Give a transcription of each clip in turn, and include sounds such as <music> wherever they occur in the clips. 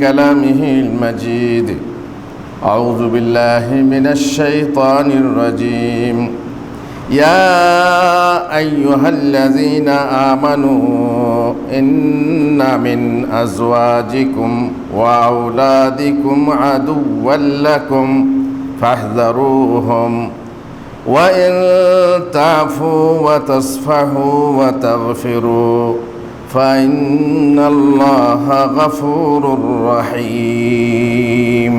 كلامه المجيد أعوذ بالله من الشيطان الرجيم يا أيها الذين آمنوا إن من أزواجكم وأولادكم عدوا لكم فاحذروهم وإن تعفوا وتصفحوا وتغفروا فإن الله غفور رحيم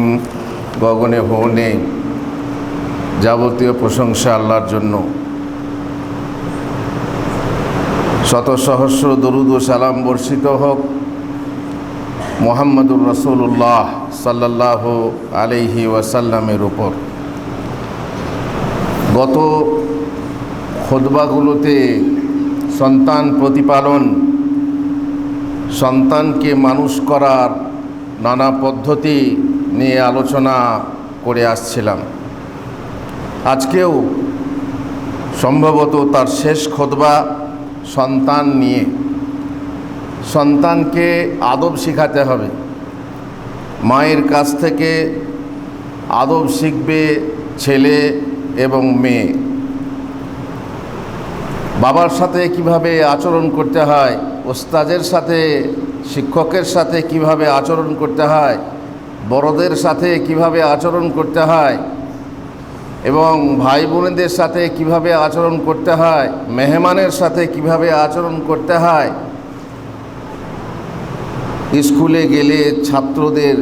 গগনে ভুবনে যাবতীয় প্রশংসা আল্লাহর জন্য শত সহস্র দরুদ ও সালাম বর্ষিত হোক মোহাম্মদুর রসুল্লাহ সাল্লাহ আলহি ওয়াসাল্লামের উপর গত খোদবাগুলোতে সন্তান প্রতিপালন সন্তানকে মানুষ করার নানা পদ্ধতি নিয়ে আলোচনা করে আসছিলাম। আজকেও সম্ভবত তার শেষ খোদবা সন্তান নিয়ে। সন্তানকে আদব শিখাতে হবে। মায়ের কাছ থেকে আদব শিখবে ছেলে এবং মেয়ে। বাবার সাথে কীভাবে আচরণ করতে হয় ওস্তাদের সাথে, শিক্ষকের সাথে কীভাবে আচরণ করতে হয়, বড়দের সাথে কীভাবে আচরণ করতে হয়, এবং ভাই বোনেদের সাথে কীভাবে আচরণ করতে হয়, মেহমানের সাথে কীভাবে আচরণ করতে হয়, স্কুলে গেলে ছাত্রদের,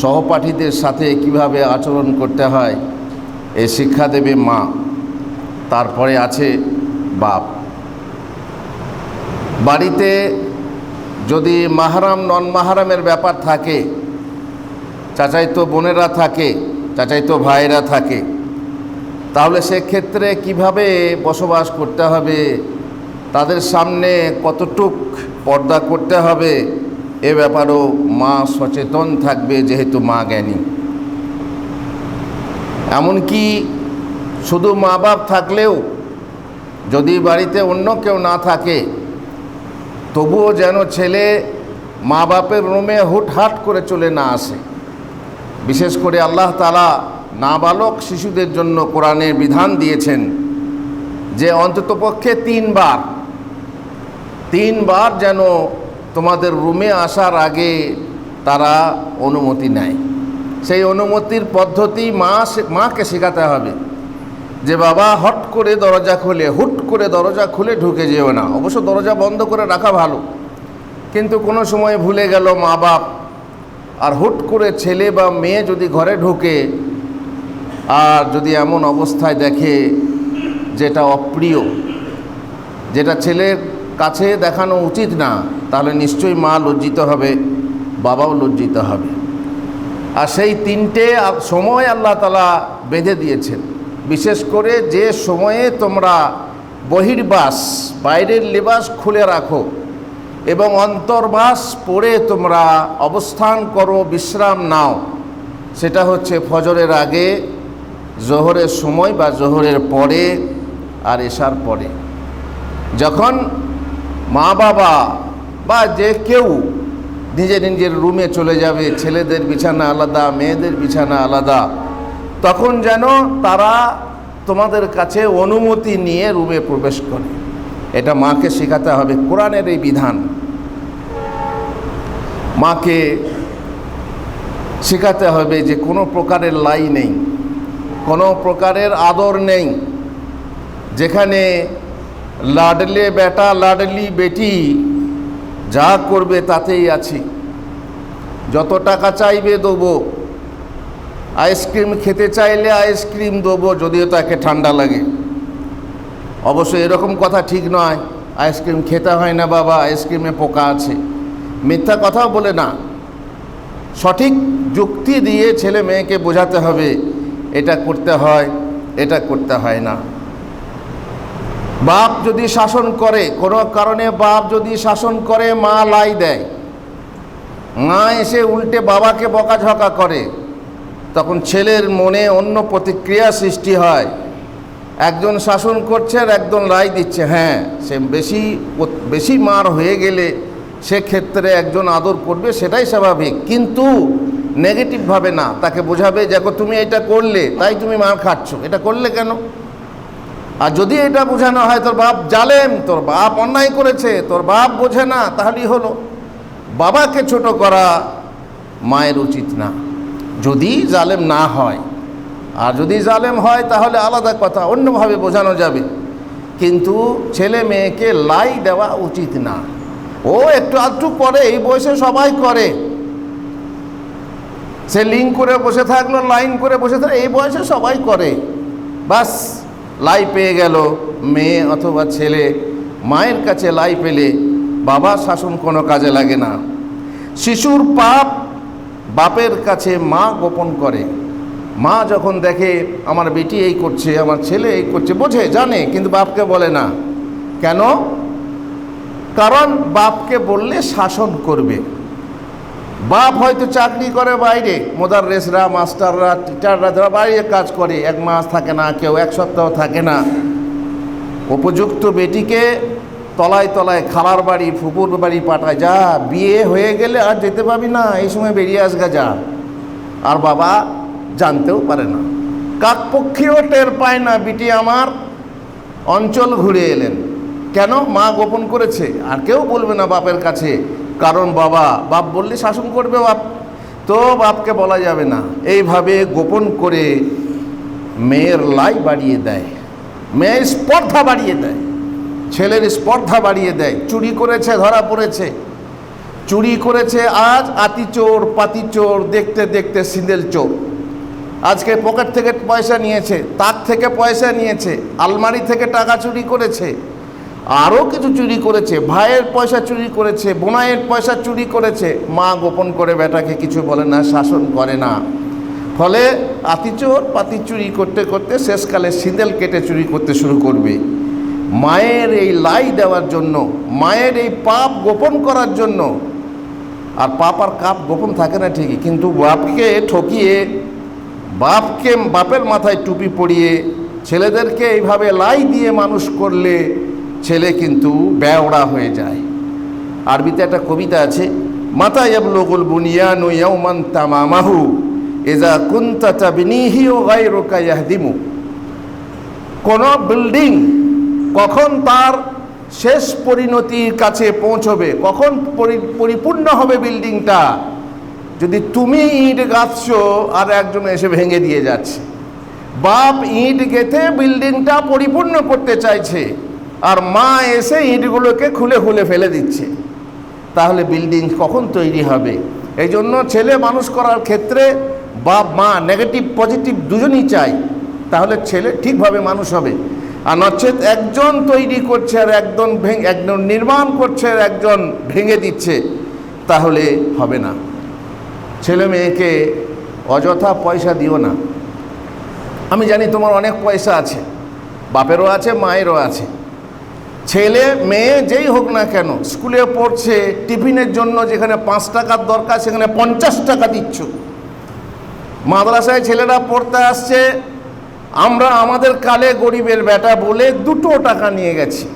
সহপাঠীদের সাথে কীভাবে আচরণ করতে হয়, এ শিক্ষা দেবে মা। তারপরে আছে বাপ। বাড়িতে যদি মাহারাম নন মাহারামের ব্যাপার থাকে, চাচাইতো বোনেরা থাকে, চাচাইতো ভাইয়েরা থাকে, তাহলে সেক্ষেত্রে কীভাবে বসবাস করতে হবে? তাদের সামনে কতটুক পর্দা করতে হবে? এ ব্যাপারেও মা সচেতন থাকবে, যেহেতু মা জ্ঞানী। এমনকি শুধু মা বাপ থাকলেও যদি বাড়িতে অন্য কেউ না থাকে তবুও যেন ছেলে মা বাপের রুমে হুটহাট করে চলে না আসে। বিশেষ করে আল্লাহ তালা নাবালক শিশুদের জন্য কোরআনের বিধান দিয়েছেন যে অন্ততপক্ষে তিনবার তিনবার যেন তোমাদের রুমে আসার আগে তারা অনুমতি নেয়। সেই অনুমতির পদ্ধতি মা মাকে শেখাতে হবে। যে বাবা হট করে দরজা খুলে, হুট করে দরজা খুলে ঢুকে যেও না। অবশ্য দরজা বন্ধ করে রাখা ভালো। কিন্তু কোনো সময় ভুলে গেল মা বাপ। আর হুট করে ছেলে বা মেয়ে যদি ঘরে ঢোকে, আর যদি এমন অবস্থায় দেখে যেটা অপ্রিয়, যেটা ছেলের কাছে দেখানো উচিত না, তাহলে নিশ্চয়ই মা লজ্জিত হবে, বাবাও লজ্জিত হবে। আর সেই তিনটে সময় আল্লাহ তালা বেঁধে দিয়েছেন। বিশেষ করে যে সময়ে তোমরা বহির্বাস, বাইরের লেবাস খুলে রাখো এবং অন্তর্বাস পরে তোমরা অবস্থান করো, বিশ্রাম নাও। সেটা হচ্ছে ফজরের আগে, জোহরের সময় বা জোহরের পরে আর এসার পরে। যখন মা বাবা বা যে কেউ নিজের নিজের রুমে চলে যাবে, ছেলেদের বিছানা আলাদা, মেয়েদের বিছানা আলাদা তখন যেন তারা তোমাদের কাছে অনুমতি নিয়ে রুমে প্রবেশ করে। এটা মাকে শেখাতে হবে, কোরআনের এই বিধান। মাকে শেখাতে হবে যে কোনো প্রকারের লাই নেই, কোনো প্রকারের আদর নেই। যেখানে লাডলে বেটা, লাডলি বেটি, যা করবে তাতেই আছি। যত টাকা চাইবে দেবো। আইসক্রিম খেতে চাইলে আইসক্রিম দেবো, যদিও তাকে ঠান্ডা লাগে। অবশ্য এরকম কথা ঠিক নয়। আইসক্রিম খেতে হয় না বাবা, আইসক্রিমে পোকা আছে। মিথ্যা কথাও বলে না। সঠিক যুক্তি দিয়ে ছেলে মেয়েকে বোঝাতে হবে, এটা করতে হয়, এটা করতে হয় না। বাপ যদি শাসন করে, কোনো কারণে বাপ যদি শাসন করে, মা লাই দেয়। মা এসে উল্টে বাবাকে বকাঝকা করে। তখন ছেলের মনে অন্য প্রতিক্রিয়া সৃষ্টি হয়। একজন শাসন করছে আর একজন রায় দিচ্ছে। হ্যাঁ সে বেশি বেশি মার হয়ে গেলে সেক্ষেত্রে একজন আদর করবে, সেটাই স্বাভাবিক। কিন্তু নেগেটিভভাবে না। তাকে বোঝাবে, দেখো, তুমি এটা করলে, তাই তুমি মার খাচ্ছ। এটা করলে কেন? আর যদি এটা বোঝানো হয়, তোর বাপ জালেম, তোর বাপ অন্যায় করেছে, তোর বাপ বোঝে না, তাহলেই হলো। বাবাকে ছোট করা মায়ের উচিত না। যদি জালেম না হয়, আর যদি জালেম হয় তাহলে আলাদা কথা, অন্যভাবে বোঝানো যাবে। কিন্তু ছেলে মেয়েকে লাই দেওয়া উচিত না। ও একটু আধটু করে এই বয়সে সবাই করে। সে লিঙ্ক করে বসে থাকল লাইন করে বসে থাকল এই বয়সে সবাই করে। বাস, লাই পেয়ে গেল, মেয়ে অথবা ছেলে। মায়ের কাছে লাই পেলে বাবা শাসন কোনো কাজে লাগে না। শিশুর পাপ বাপের কাছে মা গোপন করে। মা যখন দেখে, আমার বেটি এই করছে, আমার ছেলে এই করছে, বোঝে, জানে, কিন্তু বাপকে বলে না। কেন? কারণ বাপকে বললে শাসন করবে। বাপ হয়তো চাকরি করে বাইরে মোদার রেসরা মাস্টাররা, টিচাররা, যারা বাইরে কাজ করে, এক মাস থাকে না, কেউ এক সপ্তাহ থাকে না। উপযুক্ত বেটিকে তলায় তলায় খালার বাড়ি, ফুপুর বাড়ি পাঠায়, যা, বিয়ে হয়ে গেলে আর যেতে পাবি না, এই সময় বেরিয়ে আসগা, যা। আর বাবা জানতেও পারে না। কাকপক্ষেও টের পায় না, বিটি আমার অঞ্চল ঘুরে এলেন। কেন? মা গোপন করেছে? আর কেউ বলবে না বাপের কাছে, কারণ বাবা, বাপ বললে শাসন করবে বাপ। তো বাপকে বলা যাবে না। এইভাবে গোপন করে মেয়ের লাই বাড়িয়ে দেয়, মেয়ের স্পর্ধা বাড়িয়ে দেয়। ছেলের স্পর্ধা বাড়িয়ে দেয়। চুরি করেছে, ধরা পড়েছে। চুরি করেছে আজ আতি চোর, পাতি চোর, দেখতে দেখতে সিঁদেল চোর। আজকে পকেট থেকে পয়সা নিয়েছে, তার থেকে পয়সা নিয়েছে, আলমারি থেকে টাকা চুরি করেছে, আরও কিছু চুরি করেছে, ভাইয়ের পয়সা চুরি করেছে, বোনাইয়ের পয়সা চুরি করেছে। মা গোপন করে বেটাকে কিছু বলে না, শাসন করে না। ফলে আতিচোর পাতি চুরি করতে করতে শেষকালে সিঁদেল কেটে চুরি করতে শুরু করবে। মায়ের এই লাই দেওয়ার জন্য, মায়ের এই পাপ গোপন করার জন্য। আর পাপ আর কাপ গোপন থাকে না ঠিকই, কিন্তু বাপকে ঠকিয়ে, বাপকে বাপের মাথায় টুপি পরিয়ে, ছেলেদেরকে এইভাবে লাই দিয়ে মানুষ করলে ছেলে কিন্তু ব্যাওড়া হয়ে যায়। আরবিতে একটা কবিতা আছে, মাতা ইয়াবলুগুল বুনিয়ানু ইয়াউমান তামামাহু এজা কুনতা তাবনিহি ও গায়রুকা ইয়াহদিমু। কোন বিল্ডিং কখন তার শেষ পরিণতির কাছে পৌঁছবে? কখন পরি- পরিপূর্ণ হবে বিল্ডিংটা? যদি তুমি ইট গাঁথছো আর একজন এসে ভেঙে দিয়ে যাচ্ছে। বাপ ইট গেঁথে বিল্ডিংটা পরিপূর্ণ করতে চাইছে আর মা এসে ইটগুলোকে খুলে খুলে ফেলে দিচ্ছে। তাহলে বিল্ডিং কখন তৈরি হবে? এই জন্য ছেলে মানুষ করার ক্ষেত্রে বাপ, মা নেগেটিভ পজিটিভ দুজনই চাই। তাহলে ছেলে ঠিকভাবে মানুষ হবে। আর নচেত একজন তৈরি করছে আর একজন ভেঙে, একজন নির্মাণ করছে আর একজন ভেঙে দিচ্ছে, তাহলে হবে না। ছেলে মেয়েকে অযথা পয়সা দিও না। আমি জানি তোমার অনেক পয়সা আছে, বাপেরও আছে, মায়েরও আছে। ছেলে, মেয়ে যেই হোক না কেন, স্কুলে পড়ছে, টিফিনের জন্য যেখানে পাঁচ টাকার দরকার, সেখানে পঞ্চাশ টাকা দিচ্ছ। মাদ্রাসায় ছেলেরা পড়তে আসছে আমরা আমাদের কালে গরিবের বেটা বলে দুটো টাকা নিয়ে গেছি।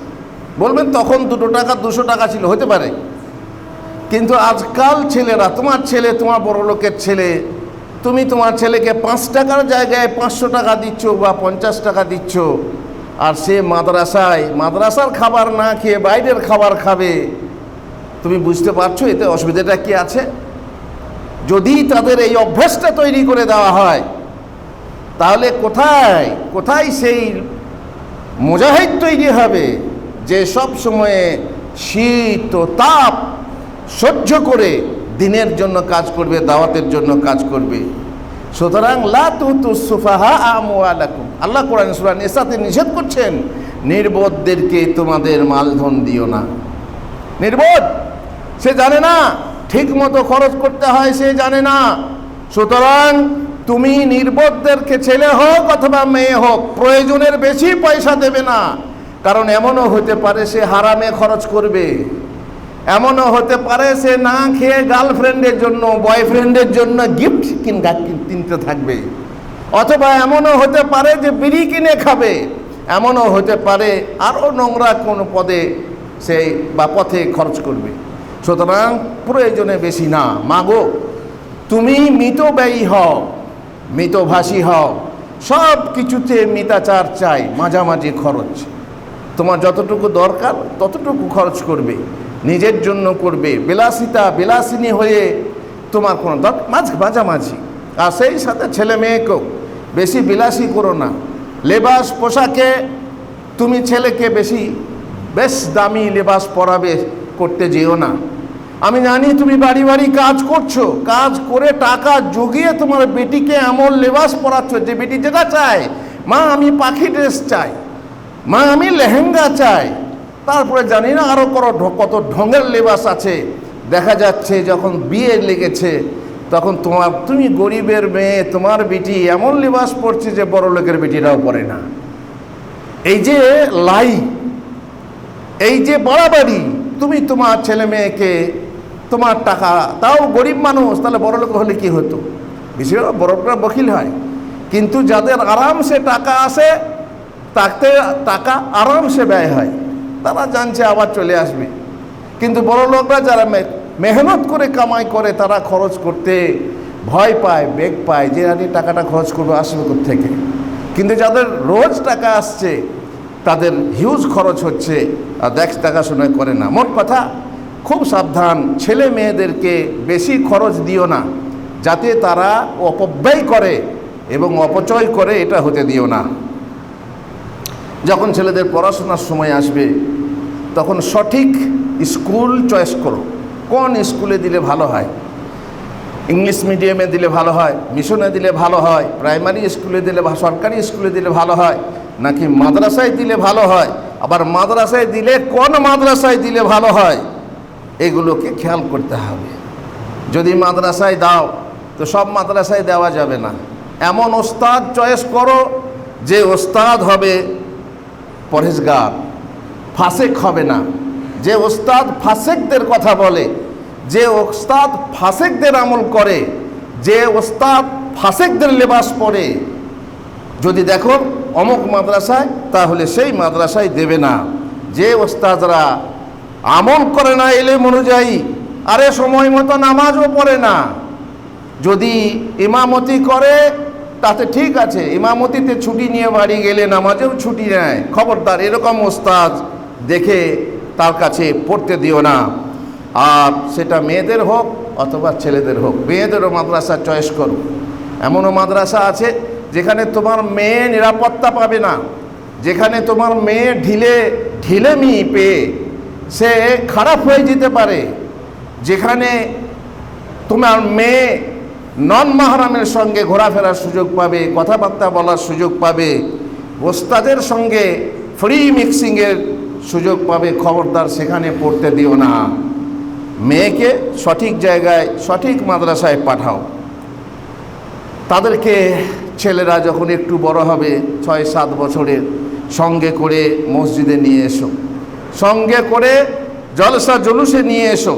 বলবেন, তখন দুটো টাকা, দুশো টাকা ছিল। হতে পারে। কিন্তু আজকাল ছেলেরা, তোমার ছেলে, তোমার বড় লোকের ছেলে, তুমি তোমার ছেলেকে পাঁচ টাকার জায়গায় পাঁচশো টাকা দিচ্ছ বা পঞ্চাশ টাকা দিচ্ছ আর সে মাদ্রাসায়, মাদ্রাসার খাবার না খেয়ে বাইরের খাবার খাবে? তুমি বুঝতে পারছ এতে অসুবিধাটা কি আছে? যদি তাদের এই অভ্যাসটা তৈরি করে দেওয়া হয় তাহলে কোথায় কোথায় সেই মুজাহিদ তৈরি হবে যে সব সময়ে শীত ও তাপ সহ্য করে দিনের জন্য কাজ করবে, দাওয়াতের জন্য কাজ করবে? সুতরাং আল্লাহ কোরআন সূরা নিসাতে নিষেধ করছেন, নির্বোধদেরকে তোমাদের মালধন দিও না। নির্বোধ, সে জানে না ঠিক মতো খরচ করতে হয় সে জানে না। সুতরাং তুমি নির্বোধদেরকে ছেলে হোক অথবা মেয়ে হোক, প্রয়োজনের বেশি পয়সা দেবে না। কারণ এমনও হতে পারে সে হারামে খরচ করবে। এমনও হতে পারে সে না খেয়ে গার্লফ্রেন্ডের জন্য, বয়ফ্রেন্ডের জন্য গিফট কিনতে কিনতে থাকবে। অথবা এমনও হতে পারে যে বিড়ি কিনে খাবে। এমনও হতে পারে আরও নোংরা কোনো পদে সে বা পথে খরচ করবে। সুতরাং প্রয়োজনে বেশি না। মাগো, তুমি মিতব্যয়ী হও। মিতভাষী হও। সব কিছুতে মিতাচার চাই, মাঝামাঝি খরচ। তোমার যতটুকু দরকার, ততটুকু খরচ করবে, নিজের জন্য করবে। বিলাসিতা, বিলাসিনী হয়ে তোমার কোনো মাঝ, মাঝামাঝি। আর সেই সাথে ছেলে মেয়েকেও বেশি বিলাসী করো না। লেবাস পোশাকে তুমি ছেলেকে বেশি, বেশ দামি লেবাস পরাবে, করতে যেও না। আমি জানি তুমি বাড়ি বাড়ি কাজ করছ। কাজ করে টাকা জুগিয়ে তোমার বেটিকে এমন লেবাস পরাচ্ছ যে বেটি যেটা চায়। মা, আমি পাখি ড্রেস চাই। মা, আমি লেহেঙ্গা চাই। তারপরে জানি না আরও করো কত ঢঙের লেবাস আছে। দেখা যাচ্ছে যখন বিয়ে লেগেছে, তখন তোমার তুমি গরিবের মেয়ে, তোমার বেটি এমন লেবাস পড়ছে যে বড় লোকের বেটিরাও পরে না। এই যে লাই, এই যে বাড়াবাড়ি, তুমি তোমার ছেলে মেয়েকে তোমার টাকা, তাও গরিব মানুষ, তাহলে বড় লোক হলে কি হতো? বেশি বড়রা বকিল হয়। কিন্তু যাদের আরামসে টাকা আসে তাতে টাকা আরামসে ব্যয় হয়। তারা জানছে আবার চলে আসবে। কিন্তু বড় লোকরা যারা মেহনত করে কামাই করে, তারা খরচ করতে ভয় পায়, বেগ পায় যে আমি টাকাটা খরচ করব, আসবে থেকে কিন্তু যাদের রোজ টাকা আসছে, তাদের হিউজ খরচ হচ্ছে। আর দেখ, দেখাশোনা করে না। মোট কথা খুব সাবধান, ছেলে মেয়েদেরকে বেশি খরচ দিও না, যাতে তারা অপব্যয় করে এবং অপচয় করে এটা হতে দিও না। যখন ছেলেদের পড়াশোনার সময় আসবে, তখন সঠিক স্কুল চয়েস করো। কোন স্কুলে দিলে ভালো হয়? ইংলিশ মিডিয়ামে দিলে ভালো হয়, মিশনে দিলে ভালো হয়, প্রাইমারি স্কুলে দিলে সরকারি স্কুলে দিলে ভালো হয়, নাকি মাদ্রাসায় দিলে ভালো হয়? আবার মাদ্রাসায় দিলে কোন মাদ্রাসায় দিলে ভালো হয়? এগুলোকে খেয়াল করতে হবে। যদি মাদ্রাসায় দাও, তো সব মাদ্রাসায় দেওয়া যাবে না। এমন ওস্তাদ চয়েস করো, যে ওস্তাদ হবে পরহেজগার, ফাসেক হবে না। যে ওস্তাদ ফাসেকদের কথা বলে, যে ওস্তাদ ফাসেকদের আমল করে, যে ওস্তাদ ফাসেকদের লেবাস পরে যদি দেখো অমুক মাদ্রাসায়, তাহলে সেই মাদ্রাসায় দেবে না। যে ওস্তাদরা আমল করে না এলে অনুযায়ী। আরে সময় মতো নামাজও পড়ে না। যদি ইমামতি করে, তাতে ঠিক আছে। ইমামতিতে ছুটি নিয়ে বাড়ি গেলে নামাজেও ছুটি নেয়। খবরদার, এরকম ওস্তাদ দেখে তার কাছে পড়তে দিও না। আর সেটা মেয়েদের হোক অথবা ছেলেদের হোক, মেয়েদেরও মাদ্রাসা চয়েস করো। এমনও মাদ্রাসা আছে যেখানে তোমার মেয়ে নিরাপত্তা পাবে না। যেখানে তোমার মেয়ে ঢিলে, ঢিলেমি পেয়ে সে খারাপ হয়ে যেতে পারে। যেখানে তোমার মেয়ে নন মাহারামের সঙ্গে ঘোরাফেরার সুযোগ পাবে, কথাবার্তা বলার সুযোগ পাবে, ওস্তাদের সঙ্গে ফ্রি মিক্সিংয়ের সুযোগ পাবে, খবরদার সেখানে পড়তে দিও না। মেয়েকে সঠিক জায়গায়, সঠিক মাদ্রাসায় পাঠাও। তাদেরকে ছেলেরা যখন একটু বড় হবে ছয় সাত বছরের সঙ্গে করে মসজিদে নিয়ে এসো। সঙ্গে করে জলসা জলুসে নিয়ে এসো।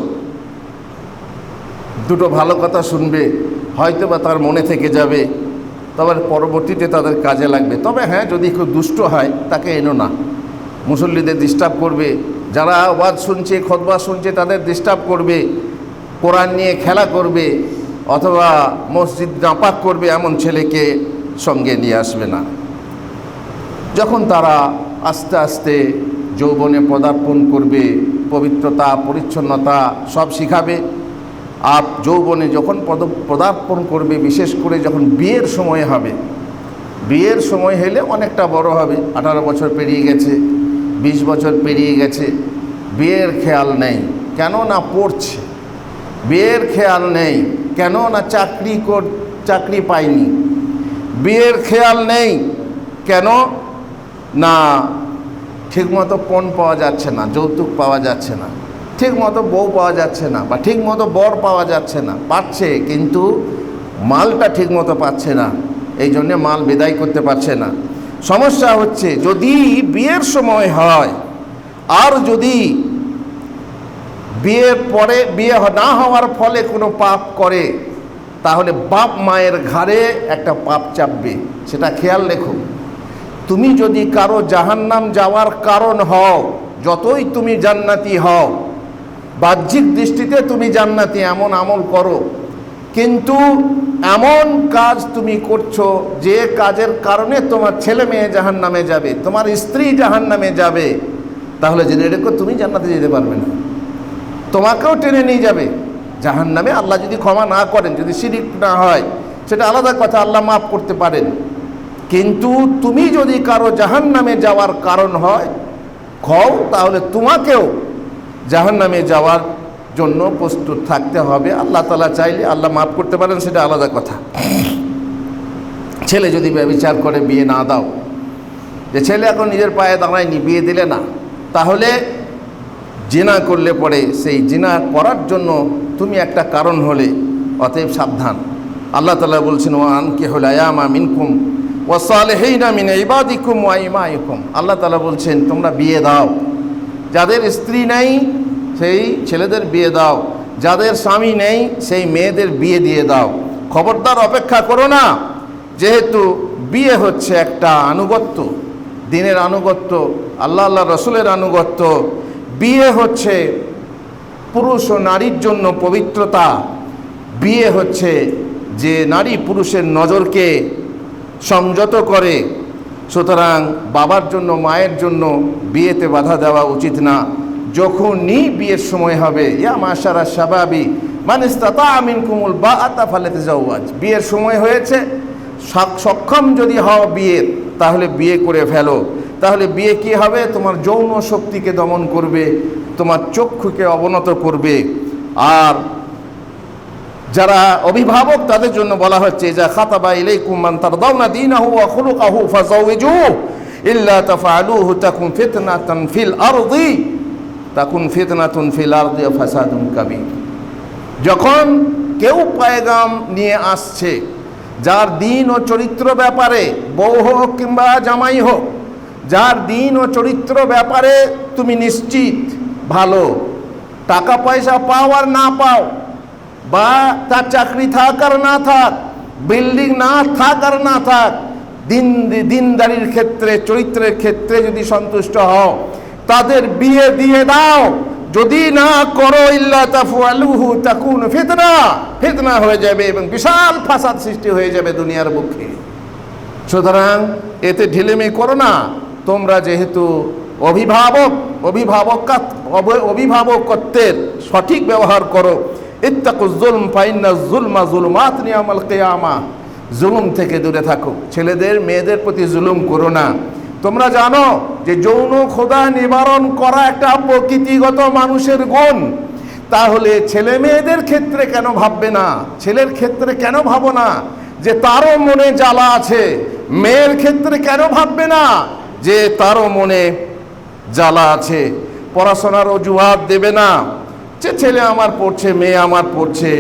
দুটো ভালো কথা শুনবে হয়তো বা তার মনে থেকে যাবে, তবে পরবর্তীতে তাদের কাজে লাগবে। তবে হ্যাঁ যদি খুব দুষ্ট হয়, তাকে এনো না। মুসল্লিদের ডিস্টার্ব করবে, যারা ওয়াজ শুনছে, খতবা শুনছে, তাদের ডিস্টার্ব করবে, কোরআন নিয়ে খেলা করবে, অথবা মসজিদ নাপাক করবে, এমন ছেলেকে সঙ্গে নিয়ে আসবে না। যখন তারা আস্তে আস্তে যৌবনে পদার্পণ করবে, পবিত্রতা, পরিচ্ছন্নতা সব শিখাবে। আর যৌবনে যখন পদ, পদার্পণ করবে, বিশেষ করে যখন বিয়ের সময় হবে, বিয়ের সময় হলে অনেকটা বড় হবে, আঠারো বছর পেরিয়ে গেছে, বিশ বছর পেরিয়ে গেছে, বিয়ের খেয়াল নেই। কেন না পড়ছে? বিয়ের খেয়াল নেই। কেন না চাকরি কর, চাকরি পায়নি বিয়ের খেয়াল নেই। কেন না ঠিকমতো পণ পাওয়া যাচ্ছে না, যৌতুক পাওয়া যাচ্ছে না ঠিক মতো বউ পাওয়া যাচ্ছে না বা ঠিক মতো বর পাওয়া যাচ্ছে না, পাচ্ছে কিন্তু মালটা ঠিক মতো পাচ্ছে না, এই জন্যে মাল বিদায় করতে পারছে না। সমস্যা হচ্ছে যদি বিয়ের সময় হয়, আর যদি বিয়ের পরে বিয়ে না হওয়ার ফলে কোনো পাপ করে, তাহলে বাপ মায়ের ঘাড়ে একটা পাপ চাপবে, সেটা খেয়াল রেখো। তুমি যদি কারও জাহান্নাম যাওয়ার কারণ হও, যতই তুমি জান্নাতি হও, বাহ্যিক দৃষ্টিতে তুমি জান্নাতি, এমন আমল করো। কিন্তু এমন কাজ তুমি করছ, যে কাজের কারণে তোমার ছেলে মেয়ে জাহান নামে যাবে, তোমার স্ত্রী জাহান নামে যাবে। তাহলে জেনে রেখো, তুমি জান্নাতে যেতে পারবে না। তোমাকেও টেনে নিয়ে যাবে। জাহান নামে আল্লাহ যদি ক্ষমা না করেন, যদি শিরিক না হয়, সেটা আলাদা কথা, আল্লাহ মাফ করতে পারেন। কিন্তু তুমি যদি কারও জাহান নামে যাওয়ার কারণ হয় খও তাহলে তোমাকেও জাহান নামে যাওয়ার জন্য প্রস্তুত থাকতে হবে। আল্লাহ তালা চাইলে, আল্লাহ মাফ করতে পারেন, সেটা আলাদা কথা। ছেলে যদি ব্যবচার করে, বিয়ে না দাও। যে ছেলে এখন নিজের পায়ে দাঁড়ায়নি, বিয়ে দিলে না। তাহলে জিনা করলে পরে সেই জিনা করার জন্য তুমি একটা কারণ হলে, অতএব সাবধান। আল্লাহ তালা বলছেন ওয়ান কে হল আয়ামা মিনকুম। আল্লাহ তালা বলছেন, তোমরা বিয়ে দাও। যাদের স্ত্রী নেই, সেই ছেলেদের বিয়ে দাও। যাদের স্বামী নেই, সেই মেয়েদের বিয়ে দিয়ে দাও। খবরদার অপেক্ষা করো না। যেহেতু বিয়ে হচ্ছে একটা আনুগত্য, দিনের আনুগত্য, আল্লাহ আল্লাহ রসুলের আনুগত্য, বিয়ে হচ্ছে পুরুষ ও নারীর জন্য পবিত্রতা। বিয়ে হচ্ছে যে নারী পুরুষের নজরকে সংযত করে, সুতরাং বাবার জন্য, মায়ের জন্য বিয়েতে বাধা দেওয়া উচিত না। যখনই বিয়ের সময় হবে, ইয়া মাশারা সাবাবি মানিস্তাতা আমিন কুমুল বা আতা ফালেতে যাও আজ বিয়ের সময় হয়েছে সক্ষম যদি হও বিয়ের তাহলে বিয়ে করে ফেলো। তাহলে বিয়ে কি হবে? তোমার যৌন শক্তিকে দমন করবে, তোমার চক্ষুকে অবনত করবে। আর যারা অভিভাবক, তাদের জন্য বলা হচ্ছে যা খাতাবা ইলাইকুম মান তারদাউনা দীনাহু ওয়া খুলুকাহু ফাযাওইজুহু ইল্লা তাফআলুহু তাকুন ফিতনাতান ফিল আরদি। তাকুন ফিতনাতুন ফিল আরদি ওয়া ফাসাদুন কাবীর। যখন কেউ পায়গাম নিয়ে আসছে, যার দিন ও চরিত্র ব্যাপারে, বউ হোক কিংবা জামাই হোক, যার দিন ও চরিত্র ব্যাপারে তুমি নিশ্চিত, ভালো, টাকা পয়সা পাও আর না পাও বা তার চাকরি থাক আর না থাক, বিল্ডিং না থাক আর না থাক, দিন দিনদারির ক্ষেত্রে, চরিত্রের ক্ষেত্রে যদি সন্তুষ্ট হও, তাদের বিয়ে দিয়ে দাও। যদি না করো, ইল্লা তাফু আলুহু তাকুন ফিতনা। ফিতনা হয়ে যাবে এবং বিশাল ফাসাদ সৃষ্টি হয়ে যাবে দুনিয়ার বুকে। সুতরাং এতে ঢিলেমি করো না। তোমরা যেহেতু অভিভাবক অভিভাবক অভিভাবকত্বের সঠিক ব্যবহার করো ইত্তাকু জুলম ফাইন্না জুলমা জুলমাত নিয়ামাল কেয়ামা। জুলুম থেকে দূরে থাকো ছেলেদের, মেয়েদের প্রতি জুলুম করো না। তোমরা জানো যে যৌন খোদা নিবারণ করা একটা প্রকৃতিগত মানুষের গুণ। তাহলে ছেলে মেয়েদের ক্ষেত্রে কেন ভাববে না? ছেলের ক্ষেত্রে কেন ভাবো না? যে তারও মনে জ্বালা আছে। মেয়ের ক্ষেত্রে কেন ভাববে না? যে তারও মনে জ্বালা আছে। পড়াশোনার অজুহাত দেবে না। যে ছেলে আমার পড়ছে, মেয়ে আমার পড়ছে,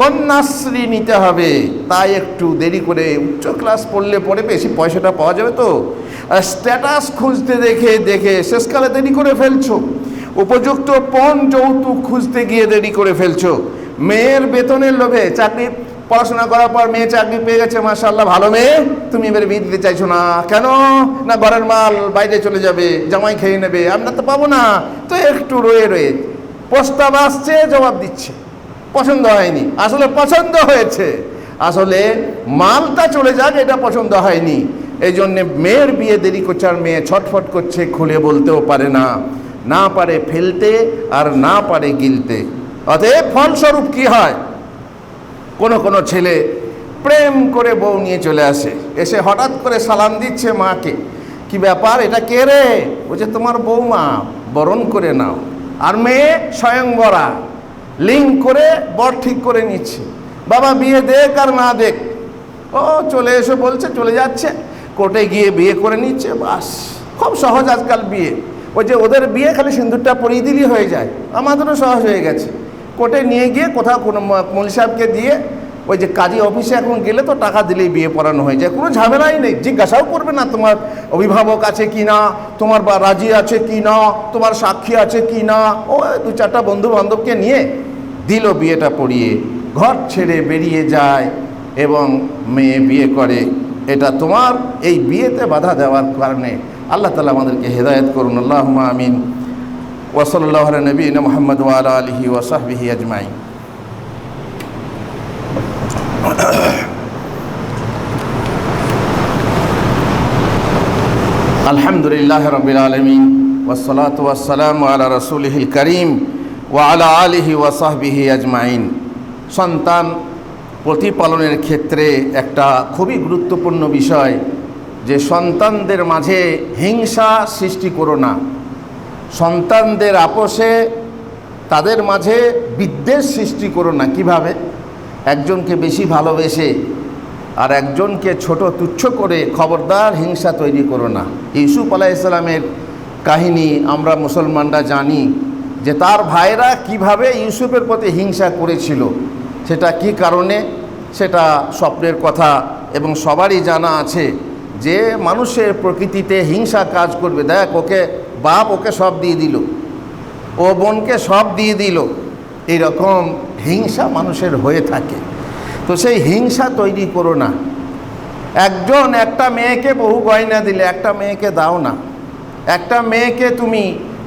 কন্যাশ্রী নিতে হবে। তাই একটু দেরি করে উচ্চ ক্লাস পড়লে পরে বেশি পয়সাটা পাওয়া যাবে তো? স্ট্যাটাস খুঁজতে দেখে দেখে শেষকালে দেরি করে ফেলছো। উপযুক্ত পণ, যৌতুক খুঁজতে গিয়ে দেরি করে ফেলছো। মেয়ের বেতনের লোভে চাকরি, পড়াশোনা করার পর মেয়ে চাকরি পেয়ে গেছে মাশাল্লাহ ভালো মেয়ে। তুমি এবারে বিয়ে দিতে চাইছো না? কেন? না ঘরের মাল বাইরে চলে যাবে, জামাই খেয়ে নেবে, আমরা তো পাবো না। তো একটু রয়ে রয়ে। প্রস্তাব আসছে, জবাব দিচ্ছে। পছন্দ হয়নি। আসলে পছন্দ হয়েছে। আসলে মালটা চলে যাক, এটা পছন্দ হয়নি। এই জন্যে মেয়ের বিয়ে দেরি করছে আর মেয়ে ছটফট করছে, খুলে বলতেও পারে না। না পারে ফেলতে আর না পারে গিলতে। অতএব ফলস্বরূপ কি হয়? কোনো কোনো ছেলে প্রেম করে বউ নিয়ে চলে আসে। এসে হঠাৎ করে সালাম দিচ্ছে মাকে। কি ব্যাপার? এটা কে রে? বলছে, তোমার বৌমা। বরণ করে নাও। আর মেয়ে স্বয়ংবরা লিঙ্ক করে, বর ঠিক করে নিচ্ছে। বাবা, বিয়ে দেখ আর না দেখ। ও চলে এসে বলছে, চলে যাচ্ছে। কোর্টে গিয়ে বিয়ে করে নিচ্ছে, বাস। খুব সহজ আজকাল বিয়ে। ওই যে ওদের বিয়ে খালি সিন্দুরটা পরিয়ে দিলেই হয়ে যায়। আমাদেরও সহজ হয়ে গেছে। কোর্টে নিয়ে গিয়ে কোথাও কোনো মলি সাহেবকে দিয়ে ওই যে কাজী অফিসে এখন গেলে তো টাকা দিলেই বিয়ে পড়ানো হয়ে যায়, কোনো ঝামেলাই নেই। জিজ্ঞাসাও করবে না তোমার অভিভাবক আছে কি না, তোমার বা রাজি আছে কি না, তোমার সাক্ষী আছে কি না। ও দু চারটা বন্ধু বান্ধবকে নিয়ে দিল বিয়েটা পড়িয়ে, ঘর ছেড়ে বেরিয়ে যায় এবং মেয়ে বিয়ে করে। এটা তোমার এই বিয়েতে বাধা দেওয়ার কারণে আল্লাহ তালা আমাদেরকে হেদায়ত করুন। আল্লাহ আমিন। ওসল্লাহ নবীন মোহাম্মদ ওয়াল আলহি ওসাহবিহি আজমাই আলহামদুলিল্লাহ রবিল আলমিন ওসলাত ওয়াসালাম আলা রসুলহিল করিম ও আলা আলিহি ওয়াসাহবিহি আজমাইন। সন্তান প্রতিপালনের ক্ষেত্রে একটা খুবই গুরুত্বপূর্ণ বিষয় যে সন্তানদের মাঝে হিংসা সৃষ্টি করো না। সন্তানদের আপোষে তাদের মাঝে বিদ্বেষ সৃষ্টি করো না। কীভাবে? একজনকে বেশি ভালোবেসে আর একজনকে ছোট তুচ্ছ করে খবরদার হিংসা তৈরি করো না। ইউসুফ আলাইসালামের কাহিনী আমরা মুসলমানরা জানি যে তার ভাইরা কীভাবে ইউসুফের প্রতি হিংসা করেছিল, সেটা কি কারণে, সেটা স্বপ্নের কথা এবং সবারই জানা আছে যে মানুষের প্রকৃতিতে হিংসা কাজ করবে। দেখ, ওকে বাপ ওকে সব দিয়ে দিল, ও বোনকে সব দিয়ে দিল। এইরকম হিংসা মানুষের হয়ে থাকে। তো সেই হিংসা তৈরি করো না। একজন একটা মেয়েকে বহু গয়না দিলে, একটা মেয়েকে দাও না। একটা মেয়েকে তুমি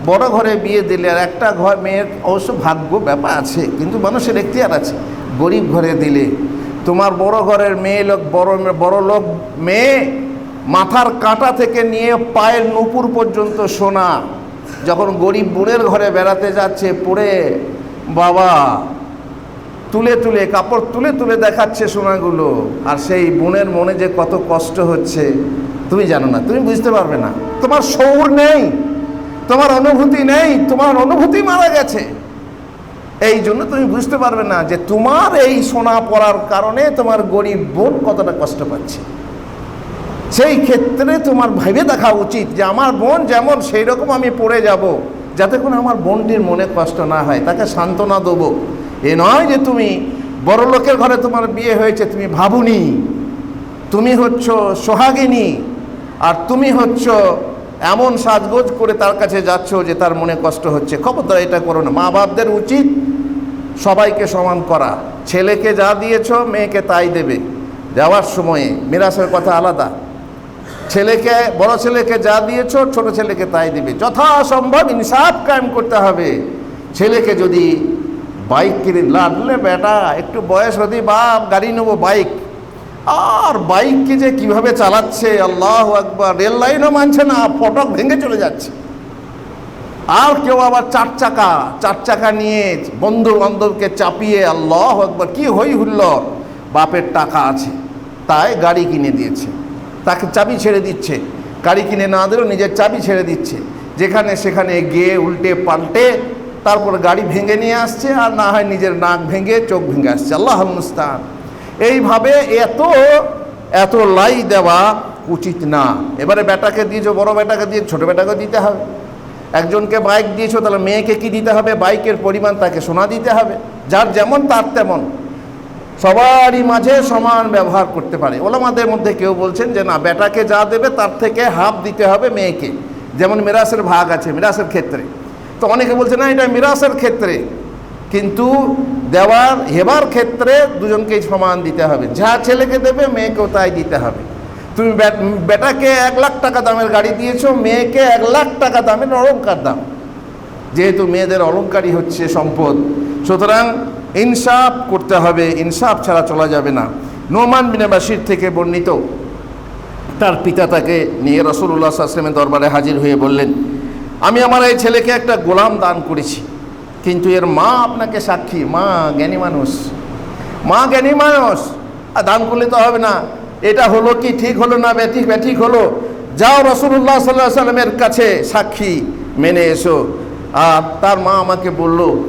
বড় ঘরে বিয়ে দিলে আর একটা ঘর, মেয়ের অবশ্য ভাগ্য ব্যাপার আছে, কিন্তু মানুষের এখতিয়ার আছে। গরিব ঘরে দিলে, তোমার বড় ঘরের মেয়ে লোক, বড় বড় লোক মেয়ে মাথার কাঁটা থেকে নিয়ে পায়ের নুপুর পর্যন্ত সোনা, যখন গরিব বোনের ঘরে বেড়াতে যাচ্ছে, পড়ে বাবা তুলে তুলে, কাপড় তুলে তুলে দেখাচ্ছে সোনাগুলো। আর সেই বোনের মনে যে কত কষ্ট হচ্ছে, তুমি জানো না, তুমি বুঝতে পারবে না। তোমার সৌর নেই, তোমার অনুভূতি নেই, তোমার অনুভূতি মারা গেছে। এই জন্য তুমি বুঝতে পারবে না যে তোমার এই সোনা পড়ার কারণে তোমার গরিব বোন কতটা কষ্ট পাচ্ছে। সেই ক্ষেত্রে তোমার ভেবে দেখা উচিত যে আমার বোন যেমন সেই রকম আমি পড়ে যাব, যাতে করে আমার বোনটির মনে কষ্ট না হয়, তাকে সান্ত্বনা দেবো। এ নয় যে তুমি বড় লোকের ঘরে তোমার বিয়ে হয়েছে, তুমি ভাবুনি। তুমি হচ্ছ সোহাগিনী আর তুমি হচ্ছ এমন সাজগোজ করে তার কাছে যাচ্ছ যে তার মনে কষ্ট হচ্ছে। খবরদার, এটা করো না। মা বাপদের উচিত সবাইকে সমান করা। ছেলেকে যা দিয়েছ, মেয়েকে তাই দেবে। যাওয়ার সময়ে মিরাসের কথা আলাদা। ছেলেকে, বড় ছেলেকে যা দিয়েছ, ছোট ছেলেকে তাই দিবে। যথাসম্ভব ইনসাফ কায়েম করতে হবে। ছেলেকে যদি বাইক কিনে লাগলে বেটা, একটু বয়স হতেই বাপ, গাড়ি নেব, বাইক। আর বাইককে যে কীভাবে চালাচ্ছে, আল্লাহ একবার রেল লাইনও মানছে না, ফটক ভেঙে চলে যাচ্ছে। আর কেউ আবার চার চাকা চার চাকা নিয়ে বন্ধু বান্ধবকে চাপিয়ে আল্লাহ একবার কি হই হুল্লর বাপের টাকা আছে, তাই গাড়ি কিনে দিয়েছে। তাকে চাবি ছেড়ে দিচ্ছে। গাড়ি কিনে না দিলেও নিজের চাবি ছেড়ে দিচ্ছে। যেখানে সেখানে গিয়ে উল্টে পাল্টে তারপর গাড়ি ভেঙে নিয়ে আসছে আর না হয় নিজের নাক ভেঙে চোখ ভেঙে আসছে। আল্লাহ মুস্তান এইভাবে এত এত লাই দেওয়া উচিত না। এবারে বেটাকে দিয়েছ, বড় বেটাকে দিয়ে ছোট বেটাকে দিতে হবে। একজনকে বাইক দিয়েছ, তাহলে মেয়েকে কি দিতে হবে? বাইকের পরিমাণ তাকে সোনা দিতে হবে। যার যেমন, তার তেমন। সবারই মাঝে সমান ব্যবহার করতে পারে। ওলামাদের মধ্যে কেউ বলছেন যে, না, বেটাকে যা দেবে, তার থেকে হাফ দিতে হবে মেয়েকে। যেমন মেরাসের ভাগ আছে, মিরাসের ক্ষেত্রে। তো অনেকে বলছে, না, এটা মিরাসের ক্ষেত্রে। কিন্তু দেওয়ার, হেবার ক্ষেত্রে দুজনকেই সমান দিতে হবে। যা ছেলেকে দেবে, মেয়েকেও তাই দিতে হবে। তুমি বেটাকে এক লাখ টাকা দামের গাড়ি দিয়েছ, মেয়েকে এক লাখ টাকা দামের অলঙ্কার দাম যেহেতু মেয়েদের অলঙ্কারই হচ্ছে সম্পদ। সুতরাং ইনসাফ করতে হবে। ইনসাফ ছাড়া চলা যাবে না। নোমান বিনাবাসীর থেকে বর্ণিত। তার পিতা তাকে নিয়ে রসুল্লাহ আসলামের দরবারে হাজির হয়ে বললেন আমি আমার এই ছেলেকে একটা গোলাম দান করেছি। কিন্তু এর মা আপনাকে সাক্ষী, মা জ্ঞানী মানুষ। মা জ্ঞানী মানুষ। আর দান করলে তো হবে না। এটা হলো কি, ঠিক হলো না ব্যাঠিক ব্যাঠিক হলো? যাও রসুল্লাহ সাল্লাহ সাল্লামের কাছে সাক্ষী মেনে এসো। আর তার মা আমাকে বলল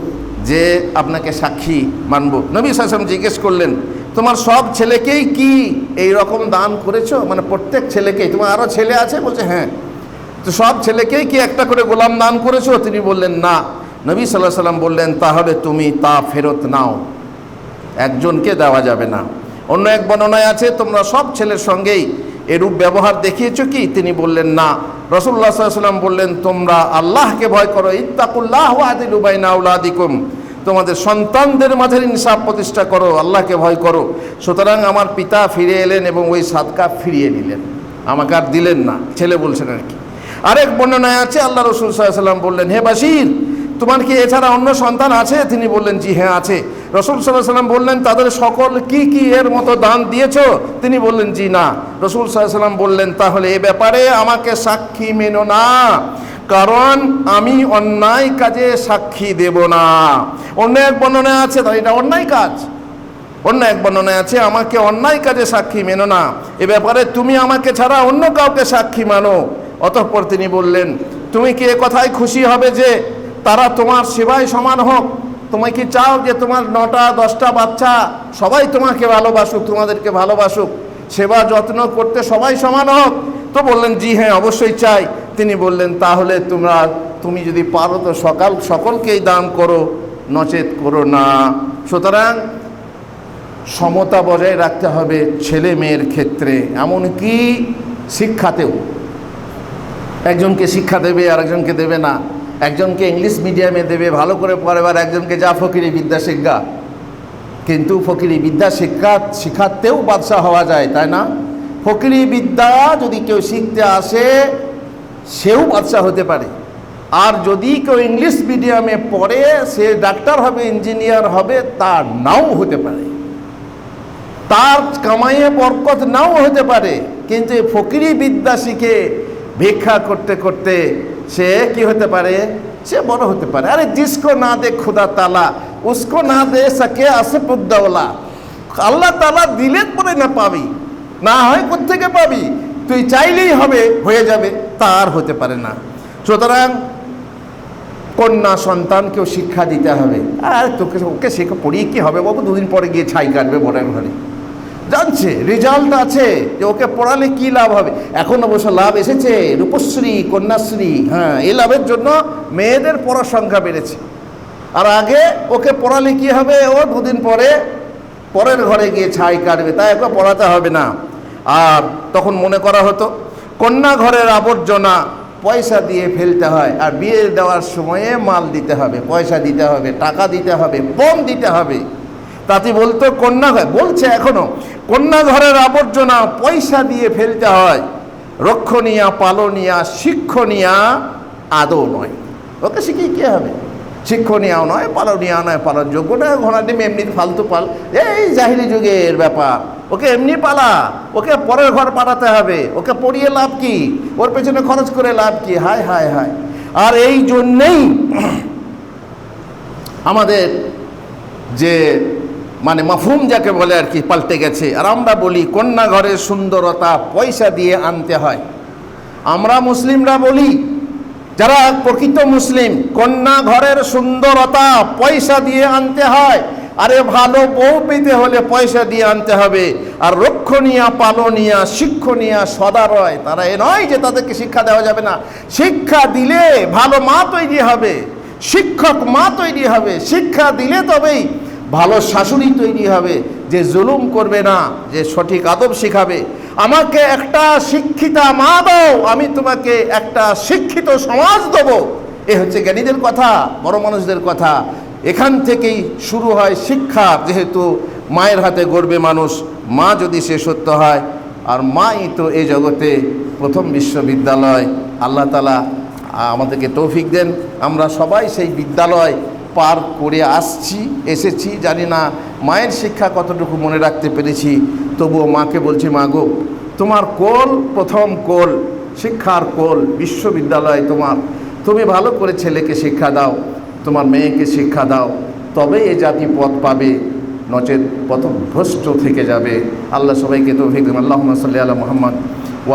যে, আপনাকে সাক্ষী মানব। নবী সাসম জিজ্ঞেস করলেন, তোমার সব ছেলেকেই কি এই রকম দান করেছ? মানে প্রত্যেক ছেলেকেই, তোমার আরও ছেলে আছে? বলছে হ্যাঁ। তো সব ছেলেকেই কি একটা করে গোলাম দান করেছ? তিনি বললেন, না। নবী সাল্লাহ সাল্লাম বললেন, তাহলে তুমি তা ফেরত নাও। একজনকে দেওয়া যাবে না। অন্য এক বর্ণনায় আছে, তোমরা সব ছেলের সঙ্গেই এরূপ ব্যবহার দেখিয়েছ কি? তিনি বললেন, না। রসুল্লাহ সাল্লাম বললেন, তোমরা আল্লাহকে ভয় করো। ইত্তাকুল্লাহ আদিলুবাইনা উলাদিকুম তোমাদের সন্তানদের মাঝে ইনসাফ প্রতিষ্ঠা করো। আল্লাহকে ভয় করো। সুতরাং আমার পিতা ফিরে এলেন এবং ওই সাদকা ফিরিয়ে নিলেন। আমাকে আর দিলেন না। ছেলে বলছেন আর কি। আরেক বর্ণনায় আছে, আল্লাহ রসুল সাল্লাম বললেন, হে বাসির তোমার কি এছাড়া অন্য সন্তান আছে? তিনি বললেন, জি হ্যাঁ আছে। রসুল সাল্লাহ সাল্লাম বললেন, তাদের সকল কি কি এর মতো দান দিয়েছ? তিনি বললেন, জি, না। রসুল সাল্লাম বললেন, তাহলে এ ব্যাপারে আমাকে সাক্ষী মেনো না, কারণ আমি অন্যায় কাজে সাক্ষী দেব না। অন্য এক বর্ণনায় আছে তাই এটা অন্যায় কাজ। অন্য এক বর্ণনায় আছে, আমাকে অন্যায় কাজে সাক্ষী মেনো না। এ ব্যাপারে তুমি আমাকে ছাড়া অন্য কাউকে সাক্ষী মানো। অতঃপর তিনি বললেন, তুমি কি এ কথায় খুশি হবে যে তারা তোমার সেবায় সমান হোক? তুমি কি চাও যে তোমার নটা, দশটা বাচ্চা সবাই তোমাকে ভালোবাসুক, তোমাদেরকে ভালোবাসুক? সেবা যত্ন করতে সবাই সমান হোক? তো বললেন, জি হ্যাঁ অবশ্যই চাই। তিনি বললেন, তাহলে তোমরা, তুমি যদি পারো তো সকাল, সকলকেই দান করো, নচেত করো না। সুতরাং সমতা বজায় রাখতে হবে ছেলে মেয়ের ক্ষেত্রে। এমনকি শিক্ষাতেও। একজনকে শিক্ষা দেবে আর একজনকে দেবে না। একজনকে ইংলিশ মিডিয়ামে দেবে, ভালো করে পড়াবার একজনকে যা ফকিরি বিদ্যা শিক্ষা। কিন্তু ফকিরি বিদ্যা শিক্ষা, শিখাতেও বাদশাহ হওয়া যায়, তাই না? ফকিরি বিদ্যা যদি কেউ শিখতে আসে, সেও বাদশাহ হতে পারে। আর যদি কেউ ইংলিশ মিডিয়ামে পড়ে, সে ডাক্তার হবে, ইঞ্জিনিয়ার হবে তার নাও হতে পারে। তার কামাইয়ে বরকত নাও হতে পারে। কিন্তু ফকিরি বিদ্যা শিখে ভিক্ষা করতে করতে সে কি হতে পারে? সে বড় হতে পারে। আরে জিসকো না দে খুদা তালা, উসকো না দে সকে আসেপুদ্দাওলা আল্লাহ তালা দিলে পরে না পাবি, না হয় কোথেকে পাবি? তুই চাইলেই হবে, হয়ে যাবে, তার হতে পারে না। সুতরাং কন্যা সন্তানকেও শিক্ষা দিতে হবে। আর তোকে, ওকে শেখা পড়িয়ে কি হবে? বাবু দুদিন পরে গিয়ে ছাই কাটবে ভোটের ঘরে। জানছে, রেজাল্ট আছে যে ওকে পড়ালে কি লাভ হবে। এখন অবশ্য লাভ এসেছে, রূপশ্রী, কন্যাশ্রী হ্যাঁ এই লাভের জন্য মেয়েদের পড়ার সংখ্যা বেড়েছে। আর আগে ওকে পড়ালে কি হবে? ও দুদিন পরে পরের ঘরে গিয়ে ছাই কাটবে, তাই ওকে পড়াতে হবে না। আর তখন মনে করা হতো, কন্যা ঘরের আবর্জনা পয়সা দিয়ে ফেলতে হয়, আর বিয়ে দেওয়ার সময়ে মাল দিতে হবে, পয়সা দিতে হবে, টাকা দিতে হবে পণ দিতে হবে। তাতে বলতো, কন্যা বলছে এখনও, কন্যা ঘরের আবর্জনা পয়সা দিয়ে ফেলতে হয়। রক্ষণীয়া, পালনীয়া, শিক্ষণীয়া, আদৌ নয়। ওকে শিখিয়ে কে হবে? শিক্ষণীয়াও নয় পালনীয় নয় পালনযোগ্য নয় ঘোড়া ডিম এমনি ফালতু পাল। এই জাহিলি যুগের ব্যাপার। ওকে এমনি পালা, ওকে পরের ঘর পাঠাতে হবে, ওকে পড়িয়ে লাভ কি? ওর পেছনে খরচ করে লাভ কি? হায় হায় হায়। আর এই জন্যেই <clears throat> আমাদের যে মানে মাফহুম যাকে বলে আর কি, পাল্টে গেছে। আর আমরা বলি কন্যা ঘরের সুন্দরতা পয়সা দিয়ে আনতে হয়। আমরা মুসলিমরা বলি, যারা প্রকৃত মুসলিম কন্যা ঘরের সুন্দরতা পয়সা দিয়ে আনতে হয়। আরে ভালো বউ পেতে হলে পয়সা দিয়ে আনতে হবে। আর রক্ষণীয়া, পালনীয়া, শিক্ষণীয়া, সদারয়, তারা এ নয় যে তাদেরকে শিক্ষা দেওয়া যাবে না। শিক্ষা দিলে ভালো মা তৈরি হবে, শিক্ষক মা তৈরি হবে। শিক্ষা দিলে তবেই ভালো শাশুড়ি তৈরি হবে, যে জুলুম করবে না, যে সঠিক আদব শেখাবে। আমাকে একটা শিক্ষিতা মা দাও, আমি তোমাকে একটা শিক্ষিত সমাজ দেবো। এ হচ্ছে জ্ঞানীদের কথা, বড় মানুষদের কথা। এখান থেকেই শুরু হয় শিক্ষা, যেহেতু মায়ের হাতে গড়বে মানুষ, মা যদি সে সত্য হয়, আর মাই তো এই জগতে প্রথম বিশ্ববিদ্যালয়। আল্লাহ তালা আমাদেরকে তৌফিক দেন, আমরা সবাই সেই বিদ্যালয় পার করে আসছি, এসেছি, জানি না মায়ের শিক্ষা কতটুকু মনে রাখতে পেরেছি, তবুও মাকে বলছি, মা গো, তোমার কোল, প্রথম কোল, শিক্ষার কোল, বিশ্ববিদ্যালয় তোমার। তুমি ভালো করে ছেলেকে শিক্ষা দাও, তোমার মেয়েকে শিক্ষা দাও তবে এ জাতি পথ পাবে, নচেত প্রথম ভ্রষ্ট থেকে যাবে। আল্লাহ সবাইকে তো আল্লাহ সাল্লি আল্লাহ মোহাম্মদ ও